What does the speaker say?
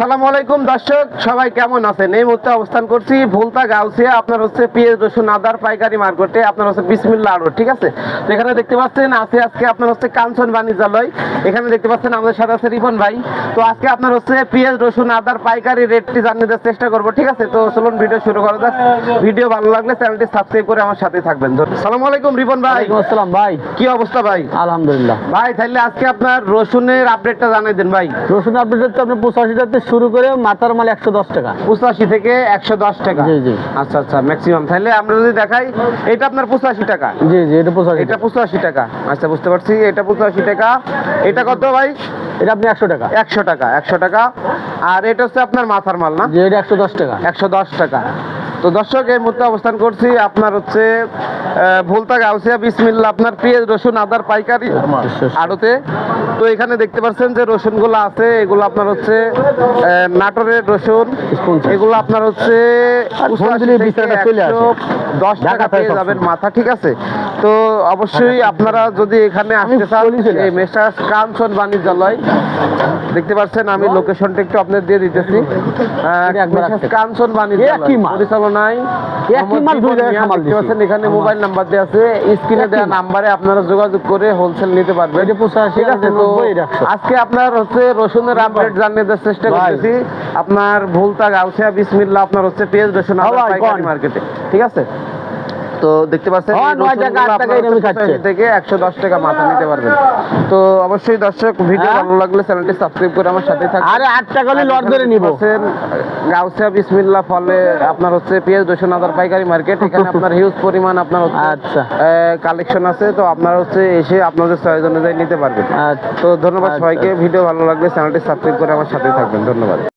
আসসালামু আলাইকুম দর্শক সবাই কেমন আছেন? এই মুহূর্তে অবস্থান করছি ভুলতা গাউসিয়া। আপনার হচ্ছে পেঁয়াজ রসুন আদার পাইকারি মার্কেটে। আপনার হচ্ছে বিসমিল্লা আড়ো ঠিক আছে? এখানে দেখতে পাচ্ছেন আছে আজকে আপনার হচ্ছে কাঞ্চন বাণিজ্যালয়। এখানে দেখতে পাচ্ছেন আমাদের সাথে আছে রিপন ভাই। তো আজকে আপনার হচ্ছে পেঁয়াজ রসুন আদার পাইকারি রেটটি জানিয়ে দেওয়ার চেষ্টা করব ঠিক আছে? তো চলুন ভিডিও শুরু করা যাক। ভিডিও ভালো লাগলে চ্যানেলটি সাবস্ক্রাইব করে আমার সাথে থাকবেন। সালামু আলাইকুম রিপন ভাই। আসসালাম ভাই। কি অবস্থা ভাই? আলহামদুলিল্লাহ। ভাই তাহলে আজকে আপনার রসুনের আপডেটটা জানিয়ে দেন ভাই। রসুন আপডেট হচ্ছে আপনার পঁচাশি শুরু করে মাথার মাল একশো দশ টাকা। পঁচাশি থেকে একশো দশ টাকা। জি, জি। আচ্ছা আচ্ছা ম্যাক্সিমাম তাহলে আমরা যদি দেখাই এটা আপনার পঁচাশি টাকা। জি জি এটা পঁচাশি এটা পঁচাশি টাকা। আচ্ছা বুঝতে পারছি এটা পঁচাশি টাকা। এটা কত ভাই? এটা আপনি একশো টাকা। একশো টাকা একশো টাকা। আর এটা হচ্ছে আপনার মাথার মাল না? জি এটা একশো দশ টাকা। একশো দশ টাকা। তো দর্শক এই মুহূর্তে অবস্থান করছি আপনার হচ্ছে ভোলতা গাউসিয়া বিসমিল্লা আপনার পেঁয়াজ রসুন আদার পাইকারি আড়তে। তো এখানে দেখতে পাচ্ছেন যে রসুনগুলো আছে এগুলো আপনার হচ্ছে নাটোরের রসুন এগুলো আপনার হচ্ছে। দশ টাকা পেয়ে যাবেন মাথা ঠিক আছে? তো অবশ্যই আপনারা যদি এখানে আসতে চান এই। মেসার্স কাঞ্চন বাণিজ্যালয় দেখতে পাচ্ছেন আমি লোকেশনটা একটু আপনাদের দিয়ে দিতেছি। কাঞ্চন বাণিজ্যালয় পরিচালনায় এখানে মোবাইল নাম্বার দেওয়া আছে। স্ক্রিনে দেওয়া নাম্বারে আপনারা যোগাযোগ করে হোলসেল নিতে পারবেন। ঠিক আছে তো। আজকে আপনার হচ্ছে রসুনের আপডেট জানিয়ে দেওয়ার চেষ্টা। করতেছি। আপনার ভুলতা গাউসিয়া বিসমিল্লা আপনার হচ্ছে পেঁয়াজ রসুন হ্যাঁ? মার্কেটে ঠিক আছে? তো দেখতে পাচ্ছেন হ্যাঁ, এই নয় টাকা, রসুনগুলো আট টাকা আপনার এরকমই হচ্ছে খাচ্ছে। 85 থেকে একশো দশ টাকা মাথা নিতে পারবেন। তো অবশ্যই দর্শক ভিডিও হ্যাঁ? ভালো লাগলে চ্যানেলটি সাবস্ক্রাইব করে আমার সাথে থাকবেন। আরে আট টাকা হলে লট ধরে নিবো। গাউসিয়া বিসমিল্লা ফলে আপনার হচ্ছে পেঁয়াজ রসুন আদার পাইকারি মার্কেট এখানে আপনার হিউজ পরিমাণ আপনার আচ্ছা। কালেকশন আছে। তো আপনারা হচ্ছে এসে আপনাদের চয়েস অনুযায়ী নিতে পারবেন। আচ্ছা। তো ধন্যবাদ আচ্ছা, সবাইকে ভিডিও ভালো লাগলে চ্যানেলটি সাবস্ক্রাইব করে আমার সাথে থাকবেন। ধন্যবাদ।